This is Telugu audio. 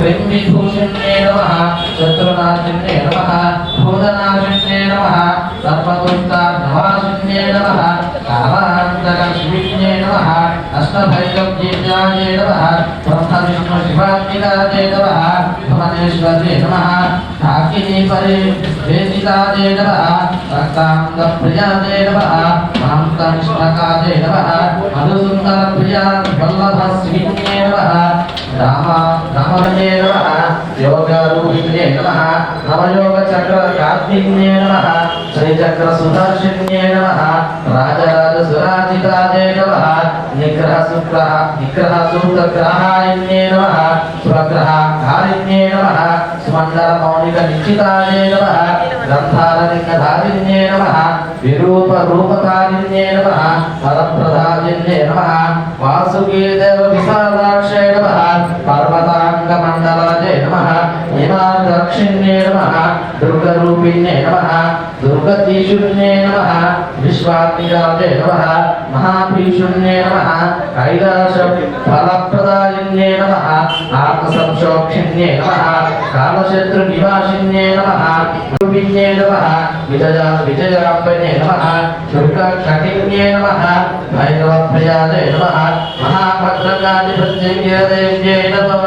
క్రీం విభూషణ్యే నమః శత్రునాశిన్యే నమః భూతనాశిన్యే నమః సర్వదుష్టార్ణవాసిన్యే నమః కామాంతకర్షిణ్యే నమః అష్టభైరవ్యేజాయే నమః బ్రహ్మ విష్ణు శివాత్మికాయ నమః భువనేశ్వర్యే నమః ఢాకినీ పరి వేదితాయ నమః రక్తాంగ ప్రియాయ నమః మహాంతనిష్ఠకాయ నమః మధుసుందర ప్రియా వల్లభ శ్రీణ్యే నమః రామ రామవనే నమః యోగారూపిణ్యే నమః నవయోగ చక్ర కార్తిన్యే నమః శ్రీచక్ర సుదర్శిన్యే నమః రాజరాజ సురాజితాయ నమః. విరూప రూపకారిణ్యే నమః. పరప్రదాజిన్యే నమః. వాసుకీ దేవ విశాలాక్షే నమః. పర్వతాంగ మండలాజే నమః. హిమాదక్షిణ్యే నమః. దుర్గరూపిణ్యే నమః. దుర్గతీశున్యే నమః. విశ్వాత్మికాజే నమః. మహాభీషుణ్యే నమః. కైలాస ఫలప్రద నమః ఆత్మసంశోక్షిణ్యే నమః కామశత్రు నివాసిన్యే నమః రూపిణ్యే నమః విజయ విజయాంబనే నమః దుర్గ కటిన్యే నమః భైరవప్రియాదే నమః మహాభద్రకాధిపత్యే దేవ్యే నమః